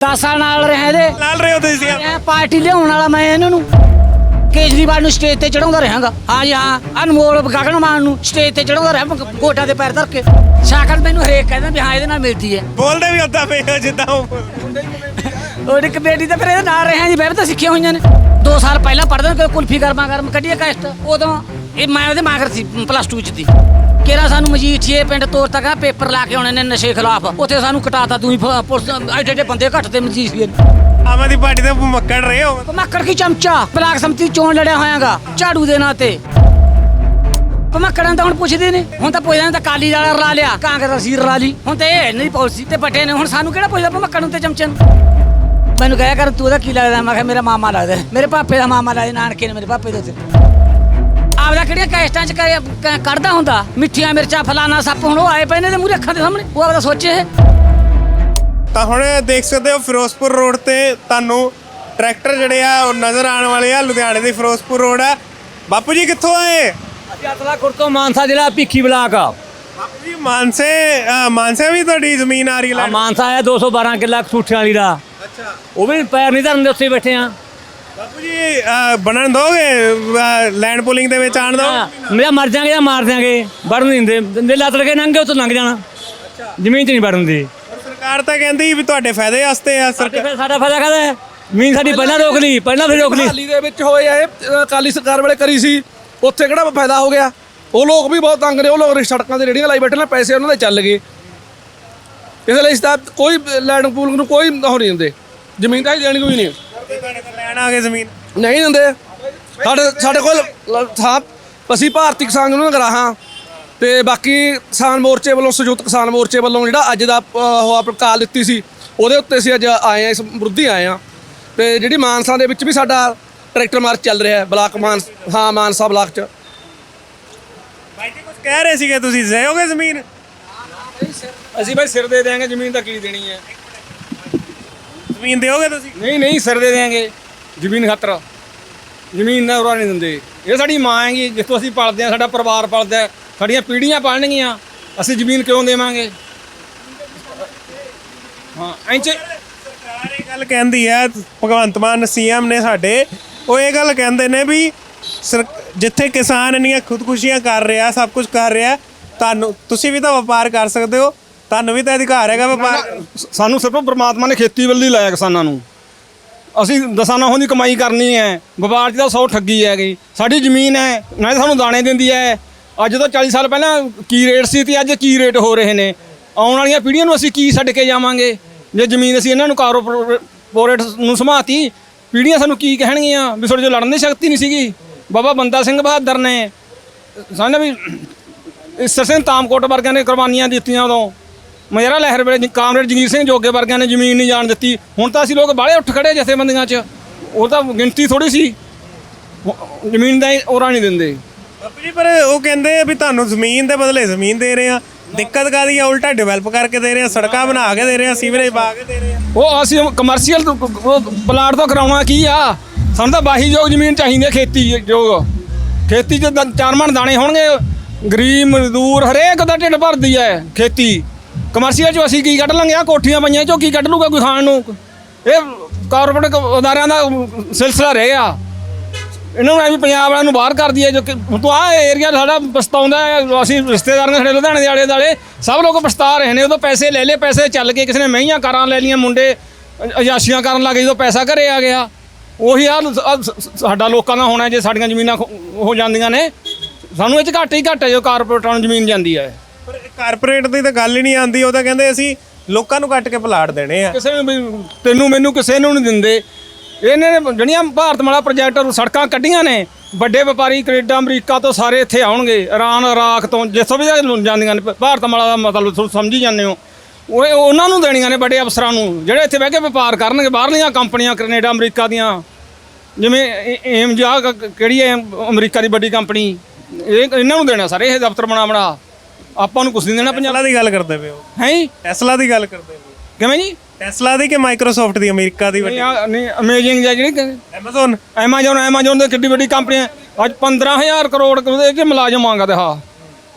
10 ਸਾਲ ਨਾਲ ਰਿਹਾ ਇਹਦੇ। ਨਾਲ ਰਹੇ ਹੋ ਤੁਸੀਂ ਇਹ ਪਾਰਟੀ ਲਿਆਉਣ ਵਾਲਾ ਮੈਂ ਇਹਨਾਂ ਨੂੰ ਕੇਜਰੀਵਾਲ ਨੂੰ ਸਟੇਜ ਤੇ ਚੜਾਉਂਦਾ ਰਹਾਂਗਾ। ਹਾਂ ਜੀ ਹਾਂ ਅਨਮੋਲ ਗਗਨਮਾਨ ਨੂੰ ਸਟੇਜ ਤੇ ਚੜਾਉਂਦਾ ਰਿਹਾ ਗੋਟਾ ਦੇ ਪੈਰ ਧਰ ਕੇ। ਸ਼ਾਕਲ ਮੈਨੂੰ ਹਰੇਕ ਕਹਿੰਦਾ ਵੀ ਹਾਂ ਇਹਦੇ ਨਾਲ ਮਿਲਦੀ ਹੈ। ਬੋਲਦੇ ਵੀ ਉਦਾਂ ਪਏ ਹੋ ਜਿੱਦਾਂ ਉਹ ਬੋਲਦੇ। ਉਹਦੀ ਕਮੇਟੀ ਤੇ ਫਿਰ ਇਹਦੇ ਨਾਲ ਰਿਹਾ ਜੀ ਮੈਂ ਤਾਂ ਸਿੱਖੀਆਂ ਹੋਈਆਂ ਨੇ। 2 ਸਾਲ ਪਹਿਲਾਂ ਪੜਦਾ ਕਿ ਕੁਲਫੀ ਗਰਮਾ ਗਰਮ ਕੱਢੀਏ ਕਸ਼ਟ। ਉਦੋਂ ਇਹ ਮੈਂ ਉਹਦੇ ਮਾਗਰ ਸੀ ਪਲੱਸ 2 ਚ ਦੀ। ਕਿਹੜਾ ਸਾਨੂੰ ਮਜੀਠੀਏ ਪਿੰਡ ਤੋਰ ਤੱਕ ਆ ਪੇਪਰ ਲਾ ਕੇ ਆਉਣੇ ਨੇ ਨਸ਼ੇ ਖਿਲਾਫ। ਉੱਥੇ ਸਾਨੂੰ ਕਟਾਤਾ ਤੂੰ ਹੀ ਫ- ਪੁਲਿਸ ਐਡੇ ਐਡੇ ਬੰਦੇ ਘੱਟ ਤੇ ਮਜੀਠੀਏ ਆਮ ਆਦਮੀ ਪਾਰਟੀ ਦੇ ਮੱਕੜ ਰਹੇ ਹੋ? ਭਮੱਕੜ ਕੀ ਚਮਚਾ? ਬਲਾਕ ਸੰਮਤੀ ਚੋਣ ਲੜਿਆ ਹੋਇਆਗਾ ਝਾੜੂ ਦੇ ਨਾਂ ਤੇ। ਭਮੱਕੜਾਂ ਤਾਂ ਹੁਣ ਪੁੱਛਦੇ ਨੇ। ਹੁਣ ਤਾਂ ਪੁੱਛਦੇ ਨੇ ਤਾਂ ਕਾਲੀ ਵਾਲਾ ਰਲਾ ਲਿਆ ਕਾਂਗਰਸੀ ਰਲਾ ਲਈ। ਹੁਣ ਤੇ ਇਹ ਨਹੀਂ ਪਾਲਿਸੀ ਤੇ ਬੱਟੇ ਨੇ। ਹੁਣ ਸਾਨੂੰ ਕਿਹੜਾ ਪੁੱਛਦਾ ਭਮੱਕੜ ਨੂੰ ਤੇ ਚਮਚੇ ਨੂੰ? ਮੈਨੂੰ ਕਹਿਆ ਕਰ ਤੂੰ ਉਹਦਾ ਕੀ ਲੱਗਦਾ? ਮੈਂ ਕਿਹਾ ਮੇਰਾ ਮਾਮਾ ਲੱਗਦਾ। ਮੇਰੇ ਪਾਪੇ ਦਾ ਮਾਮਾ ਲੱਗਦਾ ਨਾਨਕੇ ਨੇ ਮੇਰੇ ਪਾਪੇ ਦੇ ਉੱਤੇ। ਆਪਦਾ ਕਿਹੜੀਆਂ ਕੈਸਟਾਂ ਚ ਕਰਿਆ- ਕ- ਕੱਢਦਾ ਹੁੰਦਾ? ਮਿੱਠੀਆਂ ਮਿਰਚਾਂ ਫਲਾਣਾ ਸੱਪ ਹੁਣ ਉਹ ਆਏ ਪਏ ਨੇ ਤੇ ਮੂਰੇ ਅੱਖਾਂ ਦੇ ਸਾਹਮਣੇ। ਉਹ ਆਪਦਾ ਸੋਚੇ ਇਹ। ਤਾਂ ਹੁਣ ਦੇਖ ਸਕਦੇ ਹੋ ਫਿਰੋਜ਼ਪੁਰ ਰੋਡ ਤੇ ਤੁਹਾਨੂੰ ਟਰੈਕਟਰ ਜਿਹੜੇ ਆ ਉਹ ਨਜ਼ਰ ਆਉਣ ਵਾਲੇ ਆ। ਲੁਧਿਆਣੇ ਦੀ ਫਿਰੋਜ਼ਪੁਰ ਰੋਡ ਆ। ਬਾਪੂ ਜੀ ਕਿੱਥੋਂ ਆਏ? ਅਤਲਾ ਕੁਰਤੋਂ ਮਾਨਸਾ ਜ਼ਿਲ੍ਹਾ ਭਿੱਖੀ ਬਲਾਕ ਆ। ਬਾਪੂ ਜੀ ਮਾਨਸੇ ਅ, ਮਾਨਸੇ ਵੀ ਤੁਹਾਡੀ ਜ਼ਮੀਨ ਆ ਰਹੀ ਲੈ ਮਾਨਸਾ ਆਇਆ 212 ਕਿੱਲਾ ਕਸੂਠਿਆਂ ਵਾਲੀ ਦਾ। ਅੱਛਾ। ਉਹ ਵੀ ਪੈਰ ਨਹੀਂ ਧਰਨ ਦੇ ਉੱਤੇ ਬੈਠੇ ਆ। ਬਾਪੂ ਜੀ ਬਣਨ ਦੋਗੇ? ਲੈਂਡ ਪੁਲਿੰਗ ਦੇ ਵਿੱਚ ਆਣ ਦੋ? ਮੇਰਾ ਮਰ ਜਾਗੇ ਜਾਂ ਮਾਰ ਦਿਆਂਗੇ। ਵੜਨ ਨਹੀਂ ਦਿੰਦੇ। ਦਿੰਦੇ ਲੱਤ ਲਗੇ ਨੰਗੇ ਉੱਤੋਂ ਲੰਘ ਜਾਣਾ। ਜ਼ਮੀਨ 'ਚ ਨਹੀਂ ਵੜਨ ਦੇ। ਸਰਕਾਰ ਤਾਂ ਕਹਿੰਦੀ ਵੀ ਤੁਹਾਡੇ ਫਾਇਦੇ ਵਾਸਤੇ ਆ ਤੇ ਸਰਕਾਰ ਫਿਰ ਸਾਡਾ ਫਾਇਦਾ ਕਾਹਦਾ ਹੈ? ਜ਼ਮੀਨ ਸਾਡੀ ਪਹਿਲਾਂ ਰੋਕ ਲਈ ਪਹਿਲਾਂ ਫਿਰ ਰੋਕ ਲਈ। ਹਾਲੀ ਦੇ ਵਿੱਚ ਹੋਏ ਆ ਇਹ ਅ, ਅਕਾਲੀ ਸਰਕਾਰ ਵੇਲੇ ਕਰੀ ਸੀ। ਉੱਥੇ ਕਿਹੜਾ ਫਾਇਦਾ ਹੋ ਗਿਆ? ਉਹ ਲੋਕ ਵੀ ਬਹੁਤ ਤੰਗ ਨੇ ਉਹ ਲੋਕ ਸੜਕਾਂ ਤੇ ਰੇੜੀਆਂ ਲਾਈ ਬੈਠੇ ਨੇ ਪੈਸੇ ਉਹਨਾਂ ਦੇ ਚੱਲ ਗਏ। ਇਸ ਲਈ ਇਸ ਦਾ ਕੋਈ ਲੈਂਡ ਪੂਲਿੰਗ ਨੂੰ ਕੋਈ ਉਹ ਨਹੀਂ ਦਿੰਦੇ। ਜ਼ਮੀਨ ਤਾਂ ਹੀ ਦੇਣੀ ਕੋਈ ਨਹੀਂ। ਤੁਹਾਡੇ ਤੋਂ ਲੈਣ ਆ ਗਏ ਜ਼ਮੀਨ। ਨਹੀਂ ਦਿੰਦੇ। ਸਾਡੇ ਸਾਡੇ ਕੋਲ ਥਾਂ ਅਸੀਂ ਭਾਰਤੀ ਕਿਸਾਨ ਯੂਨੀਅਨ ਗਰਾਹਾਂ ਤੇ ਬਾਕੀ ਕਿਸਾਨ ਮੋਰਚੇ ਵੱਲੋਂ ਸੰਯੁਕਤ ਕਿਸਾਨ ਮੋਰਚੇ ਵੱਲੋਂ ਜਿਹੜਾ ਅੱਜ ਦਾ ਉਹ ਆਪਣੀ ਕਾਲ ਦਿੱਤੀ ਸੀ ਉਹਦੇ ਉੱਤੇ ਅਸੀਂ ਅੱਜ ਆਏ ਆ ਇਸ ਵਿਰੁੱਧੀ ਆਏ ਆ ਤੇ ਜਿਹੜੀ ਮਾਨਸਾ ਦੇ ਵਿੱਚ ਵੀ ਸਾਡਾ ਟਰੈਕਟਰ ਮਾਰਚ ਚੱਲ ਰਿਹਾ ਹੈ ਬਲਾਕ ਮਾਨ ਹਾਂ ਮਾਨਸਾ ਬਲਾਕ ਚ। ਭਾਈ ਜੀ ਕੁਝ ਕਹਿ ਰਹੇ ਸੀਗੇ ਤੁਸੀਂ? ਦੇਓਗੇ ਜ਼ਮੀਨ? ਅਸੀਂ ਭਾਈ ਸਿਰ ਦੇ ਦੇਾਂਗੇ ਜ਼ਮੀਨ ਤਾਂ ਕੀ ਦੇਣੀ ਹੈ। ਜ਼ਮੀਨ ਦਿਓਗੇ ਤੁਸੀਂ? ਨਹੀਂ ਨਹੀਂ ਸਿਰ ਦੇ ਦੇਾਂਗੇ ਜ਼ਮੀਨ ਖਾਤਰ। ਜ਼ਮੀਨ ਦਾ ਉਰਾ ਨਹੀਂ ਦਿੰਦੇ। ਇਹ ਸਾਡੀ ਮਾਂ ਹੈਗੀ ਜਿੱਥੋਂ ਅਸੀਂ ਪਲਦੇ ਆ ਸਾਡਾ ਪਰਿਵਾਰ ਪਲਦਾ ਹੈ, ਸਾਡੀਆਂ ਪੀੜ੍ਹੀਆਂ ਪਾਲਣਗੀਆਂ। ਅਸੀਂ ਜ਼ਮੀਨ ਕਿਉਂ ਦੇਵਾਂਗੇ? ਹਾਂ ਇੰਚ ਸਰਕਾਰ ਇਹ ਗੱਲ ਕਹਿੰਦੀ ਹੈ ਭਗਵੰਤ ਮਾਨ ਸੀਐਮ ਨੇ ਸਾਡੇ ਉਹ ਇਹ ਗੱਲ ਕਹਿੰਦੇ ਨੇ ਵੀ ਸਰ- ਜਿੱਥੇ ਕਿਸਾਨ ਇੰਨੀਆਂ ਖੁਦਕੁਸ਼ੀਆਂ ਕਰ ਰਿਹਾ ਸਭ ਕੁਝ ਕਰ ਰਿਹਾ ਤੁਹਾਨੂੰ ਤੁਸੀਂ ਵੀ ਤਾਂ ਵਪਾਰ ਕਰ ਸਕਦੇ ਹੋ। ਤੁਹਾਨੂੰ ਵੀ ਤਾਂ ਅਧਿਕਾਰ ਹੈਗਾ ਵਪਾਰ। ਸਾਨੂੰ ਸਿਰਫ ਪ੍ਰਮਾਤਮਾ ਨੇ ਖੇਤੀ ਵੱਲ ਹੀ ਲਾਇਆ ਕਿਸਾਨਾਂ ਨੂੰ। ਅਸੀਂ ਦਸਾਨਾ ਹੋਂ ਦੀ ਕਮਾਈ ਕਰਨੀ ਹੈ, ਵਪਾਰ 'ਚ ਤਾਂ ਸੌ ਠੱਗੀ ਹੈਗੀ ਸਾਡੀ ਜ਼ਮੀਨ ਹੈ, ਨਾਲੇ ਸਾਨੂੰ ਦਾਣੇ ਦਿੰਦੀ ਹੈ। ਅੱਜ ਤੋਂ 40 ਸਾਲ ਪਹਿਲਾਂ ਕੀ ਰੇਟ ਸੀ ਤੇ ਅੱਜ ਕੀ ਰੇਟ ਹੋ ਰਹੇ ਨੇ। ਆਉਣ ਵਾਲੀਆਂ ਪੀੜ੍ਹੀਆਂ ਨੂੰ ਅਸੀਂ ਕੀ ਛੱਡ ਕੇ ਜਾਵਾਂਗੇ? ਜੇ ਜ਼ਮੀਨ ਅਸੀਂ ਇਹਨਾਂ ਨੂੰ ਕਾਰਪੋਰੇਟ ਨੂੰ ਸਮਾਤੀ ਪੀੜ੍ਹੀਆਂ ਸਾਨੂੰ ਕੀ ਕਹਿਣਗੀਆਂ? ਵੀ ਤੁਹਾਡੇ ਜੋ ਲੜਨ ਦੀ ਸ਼ਕਤੀ ਨਹੀਂ ਸੀਗੀ। ਬਾਬਾ ਬੰਦਾ ਸਿੰਘ ਬਹਾਦਰ ਨੇ ਸਾਨੂੰ ਵੀ ਇਸ ਸਿੰਘ ਤਾਮਕੋਟ ਵਰਗਿਆਂ ਨੇ ਕੁਰਬਾਨੀਆਂ ਦਿੱਤੀਆਂ ਉਦੋਂ। ਮਜਰਾ ਲਹਿਰ ਵੇਲੇ ਕਾਮਰੇਡ ਜਗੀਰ ਸਿੰਘ ਜੋਗੇ ਵਰਗਿਆਂ ਨੇ ਜ਼ਮੀਨ ਨਹੀਂ ਜਾਣ ਦਿੱਤੀ ਹੁਣ ਤਾਂ ਅਸੀਂ ਲੋਕ ਬਾਹਲੇ ਉੱਠ ਖੜੇ ਜਥੇਬੰਦੀਆਂ 'ਚ। ਉਹ ਤਾਂ ਗਿਣਤੀ ਥੋੜੀ ਸੀ। ਉਹ- ਜ਼ਮੀਨ ਦਾ ਹੀ ਔਰਾ ਨਹੀਂ ਦਿੰਦੇ। ਬਾਪੂ ਜੀ ਪਰ ਉਹ ਕਹਿੰਦੇ ਆ ਵੀ ਤੁਹਾਨੂੰ ਜ਼ਮੀਨ ਦੇ ਬਦਲੇ ਜ਼ਮੀਨ ਦੇ ਰਹੇ ਆ। ਦਿੱਕਤ ਕਾਦੀ ਆ? ਉਲਟਾ ਡਿਵੈਲਪ ਕਰਕੇ ਦੇ ਰਹੇ ਆ ਸੜਕਾਂ ਬਣਾ ਕੇ ਦੇ ਰਹੇ ਆ ਸੀਵਰੇਜ ਪਾ ਕੇ ਦੇ ਰਹੇ ਆ। ਉਹ ਅਸੀਂ ਕਮਰਸ਼ੀਅਲ ਪਲਾਟ ਤੋਂ ਕਰਾਉਣਾ ਕੀ ਆ? ਸਾਨੂੰ ਤਾਂ ਬਾਹੀ ਯੋਗ ਜ਼ਮੀਨ ਚਾਹੀਦੀ ਹੈ ਖੇਤੀ ਯੋਗ ਖੇਤੀ 'ਚ ਤਾਂ ਚਾਰ ਮਣ ਦਾਣੇ ਹੋਣਗੇ। ਗਰੀਬ ਮਜ਼ਦੂਰ ਹਰੇਕ ਦਾ ਢਿੱਡ ਭਰਦੀ ਹੈ ਖੇਤੀ। ਕਮਰਸ਼ੀਅਲ 'ਚੋਂ ਅਸੀਂ ਕੀ ਕੱਢ ਲਾਂਗੇ? ਆ ਕੋਠੀਆਂ ਪਈਆਂ 'ਚੋਂ ਕੀ ਕੱਢ ਲੂਗਾ ਕੋਈ ਖਾਣ ਨੂੰ? ਇਹ ਕਾਰਪੋਰੇਟ ਅਦਾਰਿਆਂ ਦਾ ਸਿਲਸਿਲਾ ਰਹਿ ਗਿਆ। ਇਹਨਾਂ ਨੂੰ ਐਵੇਂ ਪੰਜਾਬ ਵਾਲਿਆਂ ਨੂੰ ਬਾਹਰ ਕਰ ਦਈਏ, ਜੋ ਕਿ ਹੁਣ ਤੋਂ ਆ ਏਰੀਆ ਸਾਡਾ ਪਛਤਾਉਂਦਾ ਅਸੀਂ ਰਿਸ਼ਤੇਦਾਰਾਂ ਸਾਡੇ ਲੁਧਿਆਣੇ ਦੇ ਆਲੇ ਦੁਆਲੇ, ਸਭ ਲੋਕ ਪਛਤਾ ਰਹੇ ਨੇ। ਉਦੋਂ ਪੈਸੇ ਲੈ ਲਏ, ਪੈਸੇ ਚੱਲ ਕੇ ਕਿਸੇ ਨੇ ਮਹਿੰਗੀਆਂ ਕਾਰਾਂ ਲੈ ਲਈਆਂ, ਮੁੰਡੇ ਅਜਾਸ਼ੀਆਂ ਅਯਾਸ਼ੀਆਂ ਕਰਨ ਲੱਗੇ ਜਦੋਂ ਪੈਸਾ ਘਰੇ ਆ ਗਿਆ। ਉਹੀ ਆ ਸਾਡਾ ਲੋਕਾਂ ਦਾ ਹੋਣਾ ਜੇ ਸਾਡੀਆਂ ਜ਼ਮੀਨਾਂ ਖੋ- ਹੋ ਜਾਂਦੀਆਂ ਨੇ, ਸਾਨੂੰ ਇਹ ਚ ਘੱਟ ਹੀ ਘੱਟ ਹੈ ਜੋ ਕਾਰਪੋਰੇਟਾਂ ਨੂੰ ਜ਼ਮੀਨ ਜਾਂਦੀ ਹੈ। ਕਾਰਪੋਰੇਟ ਦੀ ਤਾਂ ਗੱਲ ਹੀ ਨਹੀਂ ਆਉਂਦੀ, ਉਹ ਤਾਂ ਕਹਿੰਦੇ ਅਸੀਂ ਲੋਕਾਂ ਨੂੰ ਕੱਟ ਕੇ ਪਲਾਟ ਦੇਣੇ ਆ। ਕਿਸੇ ਨੂੰ ਵੀ ਤੈਨੂੰ ਮੈਨੂੰ ਕਿਸੇ ਨੂੰ ਨਹੀਂ ਦਿੰਦੇ। ਇਹਨੇ ਨੇ ਜਿਹੜੀਆਂ ਭਾਰਤ ਮਾਲਾ ਪ੍ਰੋਜੈਕਟ ਸੜਕਾਂ ਕੱਢੀਆਂ ਨੇ, ਵੱਡੇ ਵਪਾਰੀ ਕੈਨੇਡਾ, ਅਮਰੀਕਾ ਤੋਂ ਸਾਰੇ ਇੱਥੇ ਆਉਣਗੇ, ਇਰਾਨ, ਇਰਾਕ ਤੋਂ ਜਿੱਥੋਂ ਵੀ ਜਾਂਦੀਆਂ ਨੇ, ਭਾਰਤ ਮਾਲਾ ਦਾ ਮਤਲਬ ਤੁਸੀਂ ਸਮਝੀ ਜਾਂਦੇ ਹੋ। ਉਹ ਇਹ ਉਹਨਾਂ ਨੂੰ ਦੇਣੀਆਂ ਨੇ ਵੱਡੇ ਅਫਸਰਾਂ ਨੂੰ, ਜਿਹੜੇ ਇੱਥੇ ਬਹਿ ਕੇ ਵਪਾਰ ਕਰਨਗੇ, ਬਾਹਰਲੀਆਂ ਕੰਪਨੀਆਂ ਕੈਨੇਡਾ, ਅਮਰੀਕਾ ਦੀਆਂ। ਜਿਵੇਂ ਏਮ ਜਾ ਕਿਹੜੀ ਹੈ, ਅਮਰੀਕਾ ਦੀ ਵੱਡੀ ਕੰਪਨੀ, ਇਹ, ਇਹਨਾਂ ਨੂੰ ਦੇਣਾ ਸਾਰੇ, ਇਹ ਦਫ਼ਤਰ ਬਣਾ ਬਣਾ ਆਪਾਂ ਨੂੰ ਕੁਝ ਨਹੀਂ ਦੇਣਾ ਪੰਜਾਬ ਟੈਸਲਾ ਦੀ ਗੱਲ ਕਰਦੇ ਪਏ ਹੋ। ਹੈ ਜੀ? ਟੈਸਲਾ ਦੀ ਗੱਲ ਕਰਦੇ ਪਏ ਕਿਵੇਂ ਜੀ? ਟੈਸਲਾ ਦੀ ਕਿ ਮਾਈਕਰੋਸਾਫਟ ਦੀ ਅਮਰੀਕਾ ਦੀ ਵੱਡੀ? ਨਹੀਂ ਆ- ਨਹੀਂ ਅਮੇਜ਼ਿੰਗ ਜਿਹੜੀ ਕਿ- ਐਮਾਜ਼ਨ ਐਮਾਜ਼ਨ ਐਮਾਜ਼ਨ ਦੇ ਕਿੱਡੀ ਵੱਡੀ ਕੰਪਨੀ ਹੈ। ਅੱਜ 15000 ਕਰੋੜ ਉਹਦੇ ਕਿ ਮੁਲਾਜ਼ਮ ਮੰਗਦੇ ਹਾਂ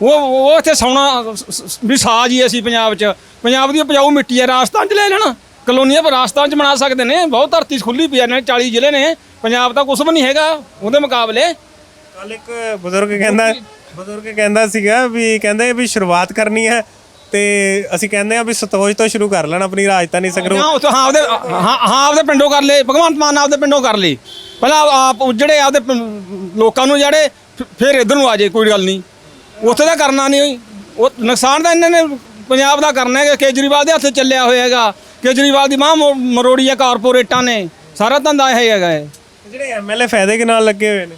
ਉਹ ਉਹ ਇੱਥੇ ਸੌਣਾ ਸ- ਸ- ਵੀ ਸਾਜ ਹੀ ਅਸੀਂ ਪੰਜਾਬ 'ਚ। ਪੰਜਾਬ ਦੀ ਉਪਜਾਊ ਮਿੱਟੀ ਹੈ ਰਾਜਸਥਾਨ 'ਚ ਲੈ ਲੈਣਾ। ਕਲੋਨੀਆਂ ਪਰ ਰਾਜਸਥਾਨ ਚ ਬਣਾ ਸਕਦੇ ਨੇ। ਬਹੁਤ ਧਰਤੀ ਖੁੱਲੀ ਪਈ ਆ ਨੇ 40 ਜ਼ਿਲ੍ਹੇ ਨੇ। ਪੰਜਾਬ ਤਾਂ ਕੁਝ ਵੀ ਨਹੀਂ ਹੈਗਾ ਉਹਦੇ ਮੁਕਾਬਲੇ। ਕੱਲ ਇੱਕ ਬਜ਼ੁਰਗ ਕਹਿੰਦਾ ਬਜ਼ੁਰਗ ਕਹਿੰਦਾ ਸੀਗਾ ਵੀ ਕਹਿੰਦੇ ਵੀ ਸ਼ੁਰੂਆਤ ਕਰਨੀ ਹੈ ਤੇ ਅਸੀਂ ਕਹਿੰਦੇ ਆ ਵੀ ਸਤੋਜ ਤੋਂ ਸ਼ੁਰੂ ਕਰ ਲੈਣਾ ਆਪਣੀ ਰਾਜਧਾਨੀ ਸੰਗਰੂਰ। ਹਾਂ ਉੱਥੇ ਹਾਂ ਉਹਦੇ ਹਾਂ ਹਾਂ ਆਪਦੇ ਪਿੰਡੋਂ ਕਰ ਲਏ ਭਗਵੰਤ ਮਾਨ ਆਪਦੇ ਪਿੰਡੋਂ ਕਰ ਲਈ ਪਹਿਲਾਂ ਆਪ ਜਿਹੜੇ ਆਪਦੇ ਲੋਕਾਂ ਨੂੰ ਜਿਹੜੇ ਫਿਰ ਇਧਰ ਨੂੰ ਆ ਜਾਏ ਕੋਈ ਗੱਲ ਨਹੀਂ। ਉੱਥੇ ਤਾਂ ਕਰਨਾ ਨਹੀਂ ਉਹ ਨੁਕਸਾਨ ਤਾਂ ਇਹਨਾਂ ਨੇ ਪੰਜਾਬ ਦਾ ਕਰਨਾ ਹੈ ਕੇਜਰੀਵਾਲ ਦੇ ਹੱਥ ਚੱਲਿਆ ਹੋਇਆ ਹੈਗਾ। ਕੇਜਰੀਵਾਲ ਦੀ ਮਾਂ ਮਰੋੜੀ ਆ ਕਾਰਪੋਰੇਟਾਂ ਨੇ। ਸਾਰਾ ਧੰਦਾ ਇਹ ਹੈਗਾ ਹੈ। ਜਿਹੜੇ ਐਮਐਲਏ ਫਾਇਦੇ ਕੇ ਨਾਲ ਲੱਗੇ ਹੋਏ ਨੇ?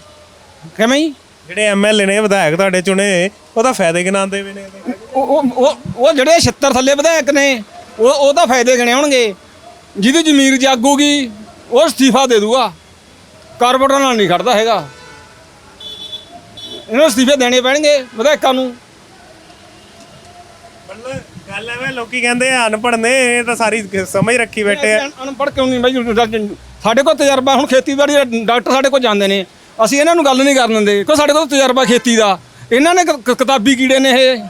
ਕਿਵੇਂ ਜੀ? ਜਿਹੜੇ ਐਮਐਲਏ ਨੇ ਵਿਧਾਇਕ ਤੁਹਾਡੇ ਚੁਣੇ ਉਹ ਤਾਂ ਫਾਇਦੇ ਗਿਣਾਉਂਦੇ ਵੀ ਨੇ? ਉਹ ਉਹ- ਉਹ ਉਹ ਜਿਹੜੇ 76 ਥੱਲੇ ਵਿਧਾਇਕ ਨੇ ਉਹ ਉਹ ਤਾਂ ਫਾਇਦੇ ਗਿਣੇ ਹੋਣਗੇ। ਜਿਹਦੀ ਜ਼ਮੀਰ ਜਾਗੂਗੀ ਉਹ ਅਸਤੀਫਾ ਦੇ ਦੂਗਾ। ਕਾਰਪੋਰੇਟਰ ਨਾਲ ਨਹੀਂ ਖੜਦਾ ਹੈਗਾ। ਇਹਨੂੰ ਅਸਤੀਫੇ ਦੇਣੇ ਪੈਣਗੇ ਵਿਧਾਇਕਾਂ ਨੂੰ। ਮਤਲਬ ਗੱਲ ਐਵੇਂ ਲੋਕੀ ਕਹਿੰਦੇ ਆ ਅਨਪੜ੍ਹ ਨੇ ਇਹ ਤਾਂ ਸਾਰੀ ਸਮਝ ਰੱਖੀ ਬੈਠੇ ਆ। ਅਨਪੜ੍ਹ ਕਿਉਂ ਨਹੀਂ ਬਾਈ? ਸਾਡੇ ਕੋਲ ਤਜਰਬਾ ਹੁਣ ਖੇਤੀਬਾੜੀ ਦਾ ਡਾਕਟਰ ਸਾਡੇ ਕੋਲ ਜਾਂਦੇ ਨੇ। ਅਸੀਂ ਇਹਨਾਂ ਨੂੰ ਗੱਲ ਨਹੀਂ ਕਰਨ ਦਿੰਦੇ। ਕਿਉਂ ਸਾਡੇ ਕੋਲ ਤਜਰਬਾ ਖੇਤੀ ਦਾ। ਇਹਨਾਂ ਨੇ ਕ- ਕ- ਕਿਤਾਬੀ ਕੀੜੇ ਨੇ ਇਹ।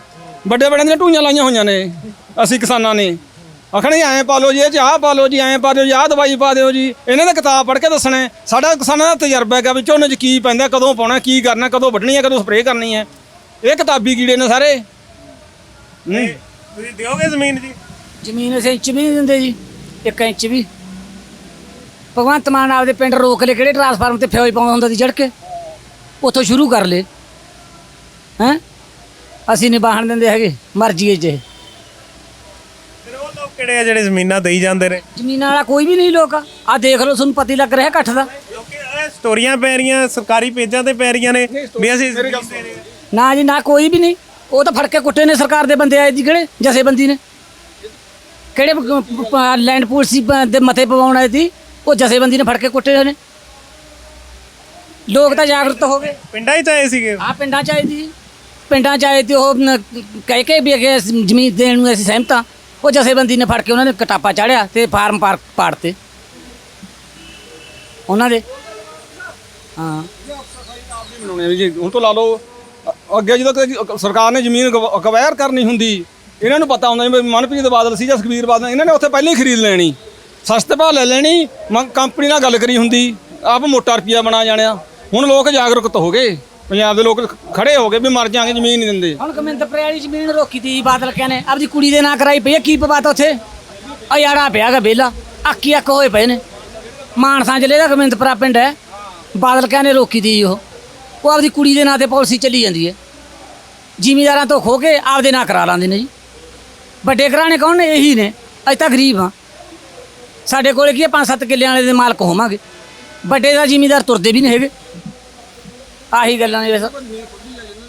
ਵੱਡੇ ਵੱਡੇ ਦੀਆਂ ਟੂਈਆਂ ਲਾਈਆਂ ਹੋਈਆਂ ਨੇ। ਅਸੀਂ ਕਿਸਾਨਾਂ ਨੇ। ਆਖਣੇ ਐਂ ਪਾ ਲਓ ਜੀ ਇਹ ਚ ਆਹ ਪਾ ਲਓ ਜੀ ਐਂ ਪਾ ਦਿਓ ਜੀ ਆਹ ਦਵਾਈ ਪਾ ਦਿਓ ਜੀ। ਇਹਨਾਂ ਨੇ ਕਿਤਾਬ ਪੜ੍ਹ ਕੇ ਦੱਸਣਾ ਹੈ। ਸਾਡਾ ਕਿਸਾਨਾਂ ਦਾ ਤਜਰਬਾ ਹੈਗਾ ਵੀ ਝੋਨੇ 'ਚ ਕੀ ਪੈਂਦਾ ਕਦੋਂ ਪਾਉਣਾ ਕੀ ਕਰਨਾ ਕਦੋਂ ਵੱਢਣੀ ਹੈ ਕਦੋਂ ਸਪਰੇਅ ਕਰਨੀ ਹੈ। ਇਹ ਕਿਤਾਬੀ ਕੀੜੇ ਨੇ ਸਾਰੇ। ਹੂੰ। ਤੁਸੀਂ ਦਿਓਗੇ ਜ਼ਮੀਨ ਜੀ? ਜ਼ਮੀਨ ਅਸੀਂ ਇੰਚ ਵੀ ਨਹੀਂ ਦਿੰਦੇ ਜੀ ਇੱਕ ਇੰਚ ਵੀ। ਭਗਵੰਤ ਮਾਨ ਆਪਦੇ ਪਿੰਡ ਰੋਕ ਲੈ ਕਿਹੜੇ ਟਰਾਂਸਫਾਰਮ ਤੇ ਫਿਊਜ਼ ਪਾਉਂਦਾ ਹੁੰਦਾ ਸੀ ਜੜ ਕੇ? ਉੱਥੋਂ ਸ਼ੁਰੂ ਕਰ ਲੇ। ਹੈਂ? ਅਸੀਂ ਨਹੀਂ ਬਾਹਣ ਦਿੰਦੇ ਹੈਗੇ ਮਰਜ਼ੀ ਜੇ। ਫਿਰ ਉਹ ਲੋਕ ਕਿਹੜੇ ਆ ਜਿਹੜੇ ਜ਼ਮੀਨਾਂ ਦੇਈ ਜਾਂਦੇ ਨੇ? ਜ਼ਮੀਨਾਂ ਵਾਲਾ ਕੋਈ ਵੀ ਨਹੀਂ ਲੋਕ। ਆ ਦੇਖ ਲਓ ਤੁਹਾਨੂੰ ਪਤੀ ਲੱਗ ਰਿਹਾ ਇਕੱਠ ਦਾ। ਕਿਉਂਕਿ ਇਹ ਸਟੋਰੀਆਂ ਪੈ ਰਹੀਆਂ ਸਰਕਾਰੀ ਪੇਜਾਂ ਤੇ ਪੈ ਰਹੀਆਂ ਨੇ ਵੀ ਅਸੀਂ ਜ਼ਮੀਨ ਦੇ ਰਹੇ ਹਾਂ। ਨਾ। ਜੀ ਨਾ ਕੋਈ ਵੀ ਨਹੀਂ। ਉਹ ਤਾਂ ਫੜ ਕੇ ਕੁੱਟੇ ਨੇ ਸਰਕਾਰ ਦੇ ਬੰਦੇ ਆਏ ਜੀ ਕਿਹੜੇ? ਜਥੇਬੰਦੀ ਨੇ। ਕਿਹੜੇ ਲੈਂਡ ਪੂਲ ਸੀ ਪ- ਦੇ ਮਤੇ ਪਵਾਉਣ ਆਏ ਸੀ? ਉਹ ਜਥੇਬੰਦੀ ਨੇ ਫੜ ਕੇ ਕੁੱਟੇ ਹੋਏ ਨੇ। ਲੋਕ ਤਾਂ ਜਾਗਰੂਕ ਹੋ ਗਏ। ਪਿੰਡਾਂ 'ਚ ਆਏ ਸੀਗੇ। ਆ ਪਿੰਡਾਂ ਚ ਆਏ ਸੀ। ਪਿੰਡਾਂ ਚ ਆਏ ਤੇ ਉਹ ਨ- ਕਹਿ ਕੇ ਵੀ ਅਗੇ ਜ਼ਮੀਨ ਦੇਣ ਨੂੰ ਅਸੀਂ ਸਹਿਮਤ ਹਾਂ। ਉਹ ਜਥੇਬੰਦੀ ਨੇ ਫੜ ਕੇ ਉਹਨਾਂ ਨੇ ਕਟਾਪਾ ਚਾੜਿਆ ਤੇ ਫਾਰਮ ਪਾਰ ਪਾੜਤੇ। ਉਹਨਾਂ ਦੇ। ਹਾਂ। ਬਣਾਉਣੇ ਵੀ ਜੀ ਹੁਣ ਤੋਂ ਲਾ ਲਓ ਅ- ਅੱਗੇ ਜਦੋਂ ਸਰਕਾਰ ਨੇ ਜ਼ਮੀਨ ਅਕਵਾਇਰ ਕਰਨੀ ਹੁੰਦੀ ਇਹਨਾਂ ਨੂੰ ਪਤਾ ਹੁੰਦਾ ਵੀ ਮਨਪ੍ਰੀਤ ਬਾਦਲ ਸੀ ਜਾਂ ਸੁਖਬੀਰ ਬਾਦਲ ਇਹਨਾਂ ਨੇ ਉੱਥੇ ਪਹਿਲਾਂ ਹੀ ਖਰੀਦ ਲੈਣੀ। ਸਸਤੇ ਭਾਅ ਲੈ ਲੈਣੀ, ਮ- ਕੰਪਨੀ ਨਾਲ ਗੱਲ ਕਰੀ ਹੁੰਦੀ, ਆਪ ਮੋਟਾ ਰੁਪਿਆ ਬਣਾ ਜਾਣਿਆ। ਹੁਣ ਲੋਕ ਜਾਗਰੂਕਤ ਹੋ ਗਏ, ਪੰਜਾਬ ਦੇ ਲੋਕ ਖੜੇ ਹੋ ਗਏ ਵੀ ਮਰ ਜਾਾਂਗੇ ਜ਼ਮੀਨ ਨਹੀਂ ਦਿੰਦੇ। ਹੁਣ ਕਮਿੰਦਪੁਰੇ ਵਾਲੀ ਜ਼ਮੀਨ ਰੋਕੀ ਤੀ ਬਾਦਲ ਕਹਿੰਦੇ ਆਪਦੀ ਕੁੜੀ ਦੇ ਨਾਂ ਕਰਾਈ ਪਈ ਆ, ਕੀ ਪਵਾਤਾ ਉੱਥੇ? ਆ ਯਾੜਾ ਪਿਆਗਾ ਬੇਲਾ ਅੱਕੀ ਅੱਕ ਹੋਏ ਪਏ ਨੇ। ਮਾਨਸਾ ਜ਼ਿਲ੍ਹੇ ਦਾ ਕਮਿੰਦਪੁਰਾ ਪਿੰਡ ਹੈ, ਬਾਦਲ ਕਹਿੰਦੇ ਰੋਕੀ ਤੀ ਉਹ। ਉਹ ਆਪਦੀ ਕੁੜੀ ਦੇ ਨਾਂ ਤੇ ਪਾਲਿਸੀ ਚੱਲੀ ਜਾਂਦੀ ਹੈ। ਜ਼ਿਮੀਦਾਰਾਂ ਤੋਂ ਖੋ ਕੇ ਆਪਦੇ ਨਾਂ ਕਰਾ ਲਾਂਦੇ ਨੇ ਜੀ। ਵੱਡੇ ਘਰਾਣੇ ਕੌਣ ਨੇ? ਇਹੀ ਨੇ ਅਸੀਂ ਤਾਂ ਗਰੀਬ ਹਾਂ। ਸਾਡੇ ਕੋਲੇ ਕੀ ਹੈ ਪੰਜ ਸੱਤ ਕਿੱਲਿਆਂ ਵਾਲੇ ਦੇ ਮਾਲਕ ਹੋਵਾਂਗੇ। ਵੱਡੇ ਦਾ ਜ਼ਿਮੀਦਾਰ ਤੁਰਦੇ ਵੀ ਨਹੀਂ ਹੈਗੇ। ਆਹੀ ਗੱਲਾਂ ਨੇ ਬਸ।